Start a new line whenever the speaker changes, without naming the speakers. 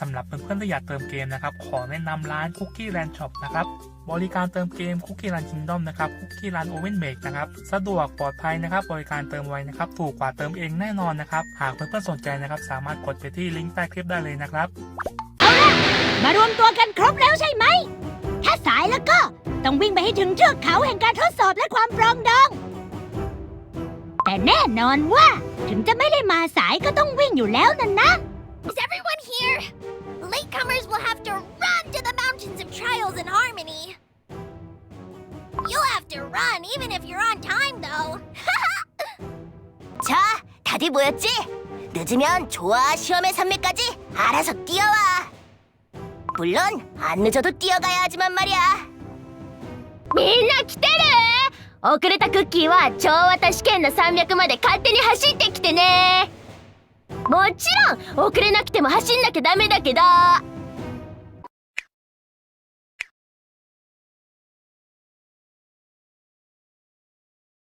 สำหรับเพื่อนๆที่อยากเติมเกมนะครับ ขอแนะนำร้าน Cookie Land Shop นะครับ บริการเติมเกม Cookie Land Kingdom นะครับ Cookie Land Oven Make นะครับ สะดวกปลอดภัยนะครับ บริการเติมไวนะครับ ถูกกว่าเติมเองแน่นอนนะครับ หากเพื่อนๆสนใจนะครับ สามารถกดไปที่ลิงก์ใต้คลิปได้เลยนะครับ
มารวมตัวกันครบแล้วใช่ไหม ถ้าสายแล้วก็ต้องวิ่งไปให้ถึงเทือกเขาแห่งการทดสอบและความปรองดอง แต่แน่นอนว่าถึงจะไม่ได้มาสายก็ต้องวิ่งอยู่แล้วนั่นนะ
Is everyone here? to run even if you're on time, though.
자, 다들 모였지? 늦으면 좋아 시험의 산매까지 알아서 뛰어와. 물론 안 늦어도 뛰어가야 하지만 말이야.
みんな来てる遅れたクッキーは超渡試験の山脈まで勝手に走ってきてねもちろん遅れなくても走んなきゃダメだけど